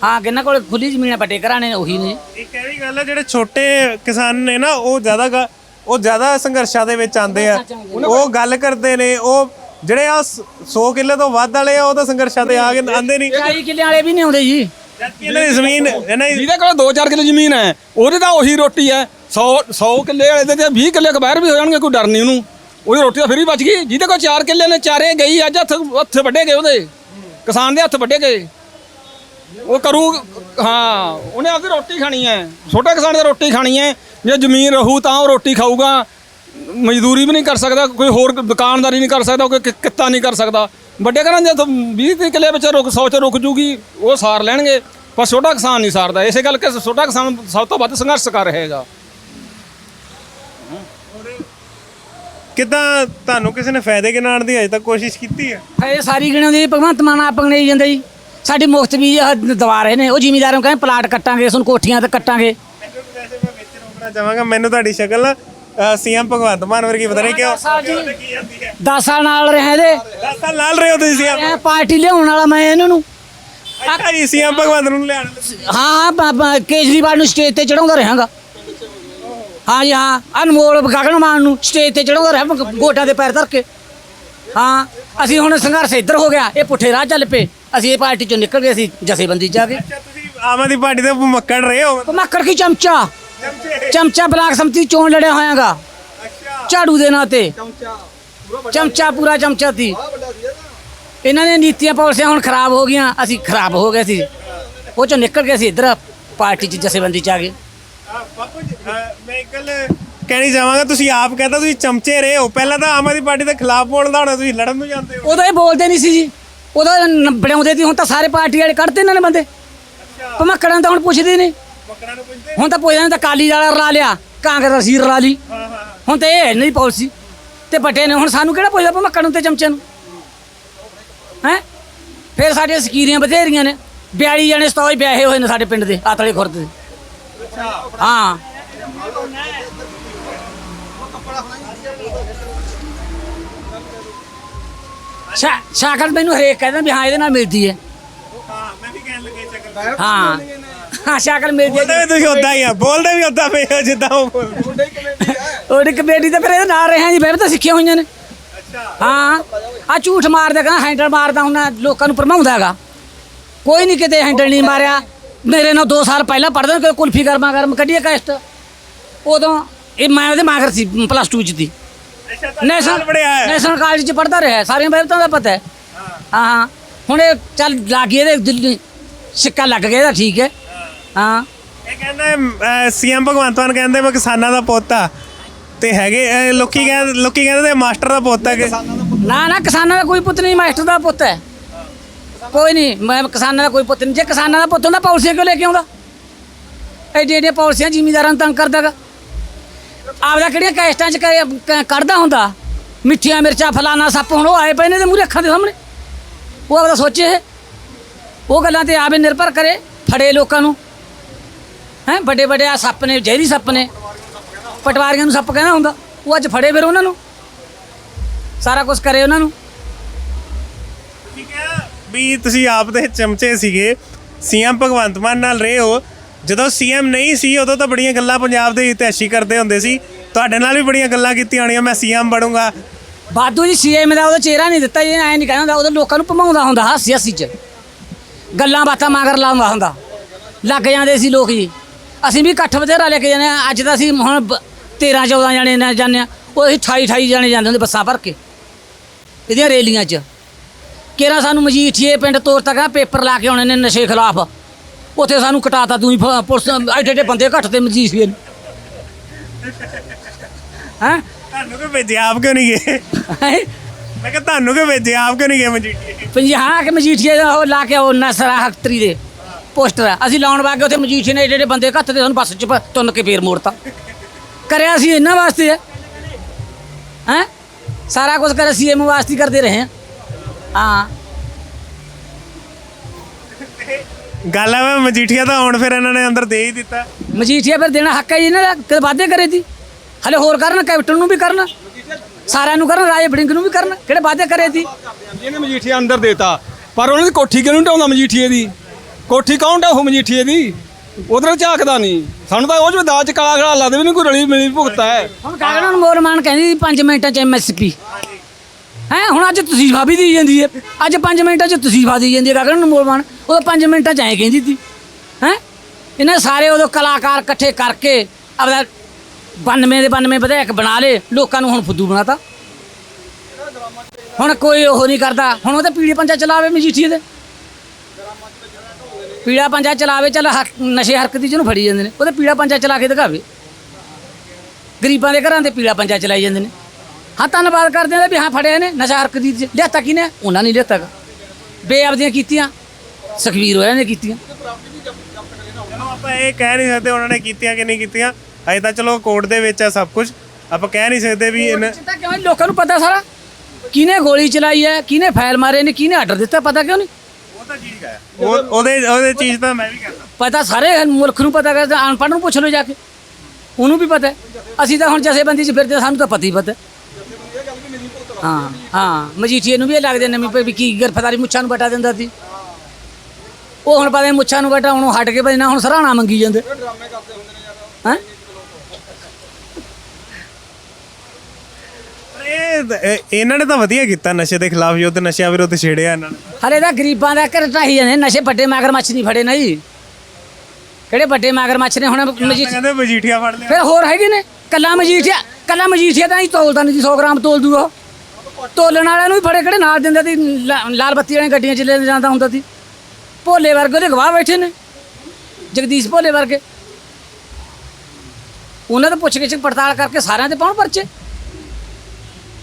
ਹਾਂ ਕਿੰਨਾ ਕੋਲ ਖੁੱਲੀ ਜ਼ਮੀਨ ਹੈ ਵੱਡੇ ਘਰਾਣੇ ਨੇ ਉਹੀ ਨੇ। ਇੱਕ ਇਹ ਵੀ ਗੱਲ ਹੈ ਜਿਹੜੇ ਛੋਟੇ ਕਿਸਾਨ ਨੇ ਨਾ ਉਹ ਜ਼ਿਆਦਾ ਗ- ਉਹ ਜ਼ਿਆਦਾ ਸੰਘਰਸ਼ਾਂ ਦੇ ਵਿੱਚ ਆਉਂਦੇ ਆ। ਉਹ ਗੱਲ ਕਰਦੇ ਨੇ ਉਹ ਜਿਹੜੇ ਆ 100 ਕਿੱਲੇ ਤੋਂ ਵੱਧ ਵਾਲੇ ਆ ਉਹ ਤਾਂ ਸੰਘਰਸ਼ਾਂ ਤੇ ਆ ਕੇ ਆਂਦੇ ਨਹੀਂ 40 ਕਿੱਲਿਆਂ ਵਾਲੇ ਵੀ ਨਹੀਂ ਆਉਂਦੇ ਜੀ। ਜਦਕਿ ਇਹਨਾਂ ਦੀ ਜ਼ਮੀਨ ਇਹਨਾਂ ਦੀ ਜਿਹਦੇ ਕੋਲ 2-4 ਕਿੱਲੇ ਜ਼ਮੀਨ ਹੈ ਉਹਦੇ ਤਾਂ ਉਹੀ ਰੋਟੀ ਹੈ। 100 100 ਕਿੱਲੇ ਵਾਲੇ ਦੇ ਤੇ 20 ਕਿੱਲੇ ਕਬਾਇਰ ਵੀ ਹੋ ਜਾਣਗੇ, ਕੋਈ ਡਰ ਨਹੀਂ ਉਹਨੂੰ। ਉਹਦੀ ਰੋਟੀ ਤਾਂ ਫਿਰ ਹੀ ਬਚ ਗਈ। ਜਿਹਦੇ ਕੋਲ 4 ਕਿੱਲੇ ਨੇ, ਚਾਰੇ ਗਈ, ਅੱਜ ਹੱਥ ਹੱਥ ਵੱਡੇ ਗਏ ਉਹਦੇ। ਕਿਸਾਨ ਦੇ ਹੱਥ ਵੱਡੇ ਗਏ। ਉਹ ਕਰੂ, ਹਾਂ, ਉਹਨੇ ਆਪਦੀ ਰੋਟੀ ਖਾਣੀ ਹੈ। ਛੋਟੇ ਕਿਸਾਨ ਦੀ ਰੋਟੀ ਖਾਣੀ ਹੈ। ਜੇ ਜ਼ਮੀਨ ਰਹੂ ਤਾਂ ਉਹ ਰੋਟੀ ਖਾਊਗਾ। ਮਜ਼ਦੂਰੀ ਵੀ ਨਹੀਂ ਕਰ ਸਕਦਾ, ਕੋਈ ਹੋਰ ਦੁਕਾਨਦਾਰੀ ਨਹੀਂ ਕਰ ਸਕਦਾ, ਕੋਈ ਕਿੱਤਾ ਨਹੀਂ ਕਰ ਸਕਦਾ। ਵੱਡੇ ਘਰਾਂ ਜੇ 20 ਤੀਹ ਕਿੱਲੇ ਵਿੱਚ ਰੁਕ 100 ਚ ਰੁਕ ਜੂਗੀ, ਉਹ ਸਾਰ ਲੈਣਗੇ। ਪਰ ਛੋਟਾ ਕਿਸਾਨ ਨਹੀਂ ਸਾਰਦਾ। ਇਸੇ ਗੱਲ ਕਿ ਛੋਟਾ ਕਿਸਾਨ ਸਭ ਤੋਂ ਵੱਧ ਸੰਘਰਸ਼ ਕਰ ਰਹੇਗਾ। ਕਿਦਾਂ ਤੁਹਾਨੂੰ ਕਿਸੇ ਨੇ ਫਾਇਦੇ ਗਿਣਾਉਣ ਦੀ ਅਜੇ ਤੱਕ ਕੋਸ਼ਿਸ਼ ਕੀਤੀ ਹੈ? ਇਹ ਸਾਰੀ ਗਿਣਾਉਂਦੀ ਭਗਵੰਤ ਮਾਨ ਆਪ ਗਣਾਈ ਜਾਂਦਾ ਜੀ। ਸਾਡੀ ਮੁਫਤ ਵੀ ਦਵਾ ਰਹੇ ਨੇ। ਉਹ ਜ਼ਿਮੀਦਾਰਾਂ ਨੂੰ ਕਹਿੰਦੇ ਪਲਾਟ ਕੱਟਾਂਗੇ ਤੁਹਾਨੂੰ ਕੋਠੀਆਂ ਤੇ ਕੱਟਾਂਗੇ। ਮੈਨੂੰ ਵੈਸੇ ਮੈਂ ਵਿੱਚ ਰੋਕਣਾ ਚਾਹਾਂਗਾ ਮੈਨੂੰ ਤੁਹਾਡੀ ਸ਼ਕਲ ਸੀਐਮ ਭਗਵੰਤ ਮਾਨ ਵਰਗੀ ਪਤਾ ਨਹੀਂ ਕਿਉਂ। ਸਾਹਿਬ ਜੀ। ਕੀ ਜਾਂਦੀ ਹੈ? 10 ਸਾਲ ਨਾਲ ਰਹੇ ਇਹਦੇ। 10 ਸਾਲ ਨਾਲ ਰਹੇ ਹੋ ਤੁਸੀਂ ਸੀਐਮ? ਪਾਰਟੀ ਲਿਆਉਣ ਵਾਲਾ ਮੈਂ ਇਹਨਾਂ ਨੂੰ। ਅੱਛਾ ਜੀ ਸੀਐਮ ਭਗਵੰਤ ਨੂੰ ਲਿਆਣ ਹਾਂ ਕੇਜਰੀਵਾਲ ਨੂੰ ਸਟੇਜ ਤੇ ਚੜਾਉਂਦਾ ਰਹਾਂਗਾ। ਹਾਂ ਜੀ ਹਾਂ। ਅਨਮੋਲ ਗਗਨ ਮਾਨ ਨੂੰ ਸਟੇਜ ਤੇ ਚੜਾਉਂਦਾ ਰਿਹਾ ਗੋਟਾਂ ਦੇ ਪੈਰ ਧਰ ਕੇ। ਹਾਂ ਅਸੀਂ ਹੁਣ ਸੰਘਰਸ਼ ਇੱਧਰ ਹੋ ਗਿਆ ਇਹ ਪੁੱਠੇ ਰਾਹ ਚੱਲ ਪਏ। ਅਸੀਂ ਇਹ ਪਾਰਟੀ ਚੋਂ ਨਿਕਲ ਗਏ ਸੀ ਜਥੇਬੰਦੀ ਜਾ ਕੇ ਅੱਛਾ ਤੁਸੀਂ ਆਮ ਆਦਮੀ ਪਾਰਟੀ ਦੇ ਮੱਕੜ ਰਹੇ ਹੋ? ਭਮੱਕੜ ਕੀ ਚਮਚਾ? ਚਮਚੇ। ਬਲਾਕ ਸੰਮਤੀ ਚੋਣ ਲੜਿਆ ਹੋਇਆਗਾ। ਅੱਛਾ। ਝਾੜੂ ਦੇ ਨਾਂ ਤੇ। ਚਮਚਾ। ਪੂਰਾ ਚਮਚਾ ਸੀ। ਇਹਨਾਂ ਦੀਆਂ ਨੀਤੀਆਂ ਪਾਲਿਸੀਆਂ ਹੁਣ ਖਰਾਬ ਹੋ ਗਈਆਂ ਅਸੀਂ ਖਰਾਬ ਹੋ ਗਏ ਸੀ। ਉਹ ਚੋਂ ਨਿਕਲ ਗਏ ਸੀ ਇੱਧਰ ਪਾਰਟੀ ਚ ਜਥੇਬੰਦੀ ਚ ਆ ਗਏ। ਆ, ਬਾਪੂ ਮੈਂ ਕਹਿਣੀ ਚਾਹਾਂਗਾ ਤੁਸੀਂ ਆਪ ਕਹਿੰਦਾ ਤੁਸੀਂ ਚਮਚੇ ਰਹੇ ਹੋ। ਪਹਿਲਾਂ ਤਾਂ ਆਮ ਆਦਮੀ ਪਾਰਟੀ ਦੇ ਖਿਲਾਫ ਬੋਲਦਾ ਹੋਣਾ ਤੁਸੀਂ ਲੜਨ ਨੂੰ ਜਾਂਦੇ ਹੋ। ਉਦੋਂ ਇਹ ਬੋਲਦੇ ਨਹੀਂ ਸੀ ਜੀ। ਉਦੋਂ ਨ- ਬਣਾਉਂਦੇ ਸੀ ਹੁਣ ਤਾਂ ਸਾਰੇ ਪਾਰਟੀ ਵਾਲੇ ਕੱਢਦੇ ਇਹਨਾਂ ਨੇ ਬੰਦੇ ਭਮੱਕੜਾਂ ਤਾਂ ਹੁਣ ਪੁੱਛਦੇ ਨਹੀਂ ਬੱਕਰਾਂ ਨੂੰ ਪੁੱਛਦੇ? ਹੁਣ ਤਾਂ ਪੁੱਛਦੇ ਨੇ ਤਾਂ ਕਾਲੀ ਵਾਲਾ ਰਲਾ ਲਿਆ ਕਾਂਗਰਸ ਦਾ ਸੀਰ ਰਲਾ ਲਈ। ਹੁਣ ਤਾਂ ਇਹ ਹੈ ਨਹੀਂ ਪਾਲਿਸੀ ਤੇ ਪੱਟੇ ਨੇ ਹੁਣ ਸਾਨੂੰ ਕਿਹੜਾ ਪੁੱਛਦਾ ਭਮੱਕੜ ਨੂੰ ਤੇ ਚਮਚੇ ਨੂੰ? ਹੈ? ਫਿਰ ਸਾਡੇ ਸਕੀਰੀਆਂ ਬਥੇਰੀਆਂ ਨੇ। 42 ਜਣੇ ਸਤੌਜ ਵਿਆਹੇ ਹੋਏ ਨੇ ਸਾਡੇ ਪਿੰਡ ਦੇ ਆਤਲੇ ਖੁਰਦ ਦੇ। ਹਾਂ। ਸ਼ਾਕਰ ਮੈਨੂੰ ਹਰੇਕ ਕਹਿੰਦਾ ਵੀ ਹਾਂ ਇਹਦੇ ਨਾਲ ਮਿਲਦੀ ਹੈ। ਹਾਂ। ਮੈਂ ਵੀ ਕਹਿਣ ਲੱਗੇ ਚੱਕਰ ਹਾਂ ਹਾਂ ਸ਼ਾਕਰ ਮਿਲਦੀ ਹੈ। ਬੋਲਦੇ ਵੀ ਤੁਸੀਂ ਉਦਾਂ ਹੀ ਆ ਬੋਲਦੇ ਵੀ ਉਦਾਂ ਪਏ ਹੋ ਜਿੱਦਾਂ ਉਹ ਬੋਲਦੇ। ਉਹਦੀ ਕਮੇਟੀ ਤੇ ਫਿਰ ਇਹਦੇ ਨਾਲ ਰਹੇ ਜੀ ਫਿਰ ਤਾਂ ਸਿੱਖੀਆਂ ਹੋਈਆਂ ਨੇ। ਹਾਂ ਆ ਝੂਠ ਮਾਰਦਾ ਕਹਿੰਦਾ ਹੈਂਡਲ ਮਾਰਦਾ ਹੁੰਦਾ ਲੋਕਾਂ ਨੂੰ ਭਰਮਾਉਂਦਾ ਹੈਗਾ। ਕੋਈ ਨਹੀਂ ਕਿਤੇ ਹੈਂਡਲ ਨਹੀਂ ਮਾਰਿਆ। ਮੇਰੇ ਨਾਲ 2 ਸਾਲ ਪਹਿਲਾਂ ਪੜਦਾ ਕੁਲਫੀ ਗਰਮਾ ਗਰਮ ਕੱਢੀਏ ਕੈਸਟ। ਉਦੋਂ ਇਹ ਮੈਂ ਉਹਦੇ ਮਾਗਰ ਸੀ ਪਲੱਸ 2 ਚ ਦੀ। ਨੈਸ਼ਨਲ ਪੜਿਆ ਹੈ ਨੈਸ਼ਨਲ ਕਾਲਜ ਚ ਪੜਦਾ ਰਿਹਾ ਸਾਰੀਆਂ ਬੈਬਤਾਂ ਦਾ ਪਤਾ ਹੈ। ਹਾਂ ਹਾਂ। ਹੁਣ ਇਹ ਚੱਲ ਲੱਗ ਗਏ ਇਹਦੇ ਦਿੱਲੀ ਸਿੱਕਾ ਲੱਗ ਗਿਆ ਇਹਦਾ ਠੀਕ ਹੈ। ਹਾਂ। ਇਹ ਕਹਿੰਦਾ ਸੀਐਮ ਭਗਵੰਤ ਮਾਨ ਕਹਿੰਦੇ ਮੈਂ ਕਿਸਾਨਾਂ ਦਾ ਪੁੱਤ। ਆ ਤੇ ਹੈਗੇ ਲੋਕੀ ਕਹਿੰਦੇ ਲੋਕੀ ਕਹਿੰਦੇ ਤੇ ਮਾਸਟਰ ਦਾ ਪੁੱਤ ਹੈ ਨਾ ਨਾ ਕਿਸਾਨਾਂ ਦਾ ਕੋਈ ਪੁੱਤ ਨਹੀਂ ਮਾਸਟਰ ਦਾ ਪੁੱਤ ਹੈ। ਕੋਈ ਨਹੀਂ ਮੈਂ ਕਿਸਾਨਾਂ ਦਾ ਕੋਈ ਪੁੱਤ ਨਹੀਂ। ਜੇ ਕਿਸਾਨਾਂ ਦਾ ਪੁੱਤ ਹੁੰਦਾ ਪਾਲਿਸੀਆਂ ਕਿਉਂ ਲੈ ਕੇ ਆਉਂਦਾ? ਐਡੀ ਐਡੀਆਂ ਪਾਲਿਸੀਆਂ ਜ਼ਿਮੀਦਾਰਾਂ ਨੂੰ ਤੰਗ ਕਰਦਾਗਾ। ਆਪਦਾ ਕਿਹੜੀਆਂ ਕੈਸਟਾਂ 'ਚ ਕ- ਕ- ਕੱਢਦਾ ਹੁੰਦਾ? ਮਿੱਠੀਆਂ ਮਿਰਚਾਂ ਫਲਾਣਾ ਸੱਪ ਹੁਣ ਉਹ ਆਏ ਪਏ ਨੇ ਤੇ ਮੂਰੇ ਅੱਖਾਂ ਦੇ ਸਾਹਮਣੇ। ਉਹ ਆਪਦਾ ਸੋਚੇ ਇਹ। ਉਹ ਗੱਲਾਂ ਤੇ ਆਵੇ ਨਿਰਭਰ ਕਰੇ ਫੜੇ ਲੋਕਾਂ ਨੂੰ। ਹੈ, ਵੱਡੇ ਵੱਡੇ ਆ ਸੱਪ ਨੇ, ਜ਼ਹਿਰੀ ਸੱਪ ਨੇ। ਪਟਵਾਰੀਆਂ ਨੂੰ ਸੱਪ ਕਹਿੰਦਾ ਹੁੰਦਾ। ਉਹ ਅੱਜ ਫੜੇ ਫਿਰ ਉਹਨਾਂ ਨੂੰ। ਸਾਰਾ ਕੁਝ ਕਰੇ ਉਹਨਾਂ ਨੂੰ। ਠੀਕ ਹੈ। ਵੀ ਤੁਸੀਂ ਆਪ ਦੇ ਚਮਚੇ ਸੀਗੇ। ਸੀਐਮ ਭਗਵੰਤ ਮਾਨ ਨਾਲ ਰਹੇ ਹੋ। ਜਦੋਂ ਸੀਐਮ ਨਹੀਂ ਸੀ, ਉਦੋਂ ਤਾਂ ਬੜੀਆਂ ਗੱਲਾਂ ਪੰਜਾਬ ਦੇ ਇਤਿਹਾਸੀ ਕਰਦੇ ਹੁੰਦੇ ਸੀ। ਤੁਹਾਡੇ ਨਾਲ ਵੀ ਬੜੀਆਂ ਗੱਲਾਂ ਕੀਤੀਆਂ ਹੋਣੀਆਂ, ਮੈਂ ਸੀਐਮ ਬਣੂੰਗਾ। ਬਾਦੂ ਜੀ ਸੀਐਮ ਦਾ ਉਹਦਾ ਚਿਹਰਾ ਨਹੀਂ ਦਿੱਤਾ, ਜੀ ਐ ਨਹੀਂ ਕਹਿੰਦਾ ਉਹਦੇ ਲੋਕਾਂ ਨੂੰ ਭਮਾਉਂਦਾ ਹੁੰਦਾ, ਹਾਸੀ ਹਾਸੀ ਚ। ਗੱਲਾਂ ਬਾਤਾਂ ਮਗਰ ਲਾਉਂਦਾ ਹੁੰਦਾ। ਲੱਗ ਜਾਂਦੇ ਸੀ ਲੋਕ ਜੀ। ਅਸੀਂ ਵੀ ਇਕੱਠ ਬਥੇਰਾ ਲੈ ਕੇ ਜਾਂਦੇ ਹਾਂ, ਅੱਜ ਤਾਂ ਅਸੀਂ ਹੁਣ 13 14 ਜਣੇ ਨਾ ਜਾਂਦੇ ਆ ਉਹ ਅਸੀਂ 28 28 ਜਣੇ ਜਾਂਦੇ ਹੁੰਦੇ ਬੱਸਾਂ ਭਰ ਕੇ। ਇਹਦੀਆਂ ਰੇਲੀਆਂ 'ਚ। ਕਿਹੜਾ ਸਾਨੂੰ ਮਜੀਠੀਏ ਪਿੰਡ ਤੋਰ ਤੱਕ ਪੇਪਰ ਲਾ ਕੇ ਆਉਣੇ ਨੇ ਨਸ਼ੇ ਖਿਲਾਫ। ਉੱਥੇ ਸਾਨੂੰ ਕਟਾਤਾ ਤੂੰ ਹੀ ਫ- ਪੁਲਿਸ ਐਡੇ ਐਡੇ ਬੰਦੇ ਘੱਟ ਤੇ ਮਜੀਠੀਏ ਨੂੰ ਹੈਂ? ਤੁਹਾਨੂੰ ਕਿਉਂ ਭੇਜਿਆ ਆਪ ਕਿਉਂ ਨਹੀਂ ਗਏ? ਹੈਂ? ਮੈਂ ਕਿਹਾ ਤੁਹਾਨੂੰ ਕਿਉਂ ਭੇਜਿਆ ਆਪ ਕਿਉਂ ਨਹੀਂ ਗਏ ਮਜੀਠੀਏ? ਪੰਜਾਹ ਕਿ ਮਜੀਠੀਏ ਦਾ ਉਹ ਲਾ ਕੇ ਉਹ ਨਸਰਾ ਹਕਤਰੀ ਦੇ ਪੋਸਟਰ ਆ। ਅਸੀਂ ਲਾਉਣ ਵਾਗੇ ਉੱਥੇ ਮਜੀਠੀਏ ਨੇ ਜਿਹੜੇ ਬੰਦੇ ਘੱਟ ਤੇ ਸਾਨੂੰ ਬੱਸ ਚ ਪ- ਤੁੰਨ ਕੇ ਫੇਰ ਮੋੜਤਾ। ਕਰਿਆ ਸੀ ਇਹਨਾਂ ਵਾਸਤੇ ਹੈ ਹੈ? ਸਾਰਾ ਕੁਝ ਕਰ ਸੀਐਮ ਵਾਸਤੇ ਹੀ ਕਰਦੇ ਰਹੇ ਹਾਂ। ਹਾਂ ਗੱਲ ਆ ਵਾ ਮਜੀਠੀਆ ਤਾਂ ਹੁਣ ਫਿਰ ਇਹਨਾਂ ਨੇ ਅੰਦਰ ਦੇ ਹੀ ਦਿੱਤਾ। ਮਜੀਠੀਆ ਫਿਰ ਦੇਣਾ ਹੱਕ ਹੈ ਜੀ ਇਹਨਾਂ ਦਾ ਵਾਅਦੇ ਕਰੇ ਸੀ ਹਲੇ ਹੋਰ ਕਰਨ ਕੈਪਟਨ ਨੂੰ ਵੀ ਕਰਨਾ ਸਾਰਿਆਂ ਨੂੰ ਕਰਨ ਰਾਜੇ ਬੜਿੰਗ ਨੂੰ ਵੀ ਕਰਨ ਕਿਹੜੇ ਵਾਅਦੇ ਕਰੇ ਸੀ ਇਹਨੇ ਮਜੀਠੀਆ ਅੰਦਰ ਦੇਤਾ ਪਰ ਉਹਨਾਂ ਦੀ ਕੋਠੀ ਕਿਉਂ ਢਾਉਂਦਾ ਮਜੀਠੀਏ ਦੀ? ਕੋਠੀ ਕੌਣ ਢਾਉ ਮਜੀਠੀਏ ਦੀ? ਉਧਰ ਝਾਕਦਾ ਨਹੀਂ। ਸਾਨੂੰ ਤਾਂ ਉਹ ਜੋ ਦਾਜ ਕਾਲਾ ਖੜਾ ਲੱਗਦਾ ਵੀ ਨਹੀਂ ਕੋਈ ਰਲੀ ਮਿਲੀ ਭੁਗਤਾ ਹੈ। ਹੁਣ ਕਾਗਣਾ ਨੂੰ ਮੋਰਮਾਨ ਕਹਿੰਦੀ 5 ਮਿੰਟਾਂ ਚ ਐਮਐਸਪੀ ਹੈ, ਹੁਣ ਅੱਜ ਤਸੀਫਾ ਵੀ ਦੀ ਜਾਂਦੀ ਹੈ ਅੱਜ 5 ਮਿੰਟਾਂ ਚ ਤਸੀਫਾ ਦੀ ਜਾਂਦੀ ਹੈ ਕਾਗਣਾ ਮੋਲਵਾਨ ਮੋਰਮਾਨ ਉਹ 5 ਮਿੰਟਾਂ ਚ ਐ ਕਹਿੰਦੀ ਸੀ ਹੈ? ਇਹਨਾਂ ਸਾਰੇ ਉਦੋਂ ਕਲਾਕਾਰ ਇਕੱਠੇ ਕਰਕੇ ਆਪਦਾ 92 ਦੇ 92 ਵਿਧਾਇਕ ਬਣਾ ਲਏ, ਲੋਕਾਂ ਨੂੰ ਹੁਣ ਫੁੱਦੂ ਬਣਾਤਾ। ਹੁਣ ਕੋਈ ਉਹ ਨਹੀਂ ਕਰਦਾ। ਹੁਣ ਉਹ ਤਾਂ ਪੀੜੇ ਪੰਜਾ ਚਲਾਵੇ ਮਜੀਠੀਏ ਦੇ ਪੀੜਾ ਪੰਜਾ ਚਲਾਵੇ, ਚੱਲ ਹੱਕ- ਨਸ਼ੇ ਹਰਕਤੀ ਜਿਹਨੂੰ ਫੜੀ ਜਾਂਦੇ ਨੇ। ਉਹ ਤਾਂ ਪੀੜਾ ਪੰਜਾ ਚਲਾ ਕੇ ਦਿਖਾਵੇ। ਗਰੀਬਾਂ ਦੇ ਘਰਾਂ 'ਤੇ ਪੀੜਾ ਪੰਜਾ ਚਲਾਈ ਜਾਂਦੇ ਨੇ। ਹਾਂ ਧੰਨਵਾਦ ਕਰਦੇ ਆ ਵੀ ਹਾਂ ਫੜਿਆ ਨੇ ਨਸ਼ਾ ਹਰਕਤੀ ਚ ਲਿਆਤਾ ਕਿਨੇ ਉਹਨਾਂ ਨੇ ਲਿਆਤਾ ਗਾ। ਬੇਅਬਦੀਆਂ ਕੀਤੀਆਂ ਸੁਖਵੀਰ ਹੋਰਾਂ ਨੇ ਕੀਤੀਆਂ। ਚਲੋ ਆਪਾਂ ਇਹ ਕਹਿ ਨਹੀਂ ਸਕਦੇ ਉਹਨਾਂ ਨੇ ਕੀਤੀਆਂ ਕਿ ਨਹੀਂ ਕੀਤੀਆਂ। ਅਜੇ ਤਾਂ ਚਲੋ ਕੋਰਟ ਦੇ ਵਿੱਚ ਆ ਸਭ ਕੁਝ ਆਪਾਂ ਕਹਿ ਨਹੀਂ ਸਕਦੇ ਵੀ ਇਹਨਾਂ- ਚਿੰਤਾ ਕਿਉਂ ਨਹੀਂ? ਲੋਕਾਂ ਨੂੰ ਪਤਾ ਸਾਰਾ। ਕਿਹਨੇ ਗੋਲੀ ਚਲਾਈ ਹੈ? ਕਿਹਨੇ ਫਾਇਲ ਮਾਰੇ ਨੇ? ਕਿਹਨੇ ਆਰਡਰ ਦਿੱਤਾ? ਪਤਾ ਕਿਉਂ ਨਹੀਂ? ਉਹ ਉਹਦੇ ਉਹਦੇ ਚੀਜ਼ ਤਾਂ ਮੈਂ ਵੀ ਕਰਦਾ ਪਤਾ ਸਾਰੇ ਮੁਲਕ ਨੂੰ ਪਤਾ ਕਰਦਾ ਅਨਪੜ੍ਹ ਨੂੰ ਪੁੱਛ ਲਓ ਜਾ ਕੇ। ਉਹਨੂੰ ਵੀ ਪਤਾ ਹੈ। ਅਸੀਂ ਤਾਂ ਹੁਣ ਜਥੇਬੰਦੀ 'ਚ ਫਿਰਦੇ ਸਾਨੂੰ ਤਾਂ ਪਤਾ ਹੀ ਪਤਾ ਹੈ। ਹਾਂ ਹਾਂ ਮਜੀਠੀਏ ਨੂੰ ਵੀ ਇਹ ਲੱਗਦੇ ਨੇ ਵੀ ਕੀ ਗਰਫਤਾਰੀ ਮੁੱਛਾਂ ਨੂੰ ਬਟਾ ਦਿੰਦਾ ਸੀ। ਉਹ ਹੁਣ ਪਤਾ ਨਹੀਂ ਮੁੱਛਾਂ ਨੂੰ ਬਟਾ ਹੁਣ ਹਟ ਕੇ ਨਾ ਹੁਣ ਸਰਾਣਾ ਮੰਗੀ ਜਾਂਦੇ। ਇਹ- ਇਹਨਾਂ ਨੇ ਤਾਂ ਵਧੀਆ ਕੀਤਾ ਨਸ਼ੇ ਦੇ ਖਿਲਾਫ ਯੁੱਧ ਨਸ਼ਿਆਂ ਵਿਰੁੱਧ ਛੇੜਿਆ ਇਹਨਾਂ ਨੇ। ਹਲੇ ਤਾਂ ਗਰੀਬਾਂ ਦਾ ਘਰ ਢਾਈ ਜਾਂਦੇ ਨਸ਼ੇ ਵੱਡੇ ਮਗਰਮੱਛ ਨਹੀਂ ਫੜੇ ਨਾ ਜੀ ਕਿਹੜੇ ਵੱਡੇ ਮਗਰਮੱਛ ਨੇ ਹੁਣ ਮਜੀਠੀ ਕਹਿੰਦੇ ਮਜੀਠੀਆ ਫੜ ਲਿਆ। ਫਿਰ ਹੋਰ ਹੈਗੇ ਨੇ? ਕੱਲਾ ਮਜੀਠੀਆ ਕੱਲਾ ਮਜੀਠੀਆ ਤਾਂ ਹੀ ਤੋਲਦਾ ਨਹੀਂ ਸੀ 100 ਗ੍ਰਾਮ ਤੋਲ ਦੂਗਾ। ਤੋਲਣ ਵਾਲਿਆਂ ਨੂੰ ਵੀ ਫੜੇ ਕਿਹੜੇ ਨਾਲ ਦਿੰਦੇ ਸੀ ਲਾ- ਲਾਲ ਬੱਤੀ ਵਾਲੀਆਂ ਗੱਡੀਆਂ 'ਚ ਲੈ ਜਾਂਦਾ ਹੁੰਦਾ ਸੀ। ਭੋਲੇ ਵਰਗੇ ਉਹਦੇ ਗਵਾਹ ਬੈਠੇ ਨੇ ਜਗਦੀਸ਼ ਭੋਲੇ ਵਰਗੇ। ਉਹਨਾਂ ਤੋਂ ਪੁੱਛ ਕੇ ਪੜਤਾਲ ਕਰਕੇ ਸਾਰਿਆਂ ਤੇ ਪਾਉਣ ਪਰਚੇ।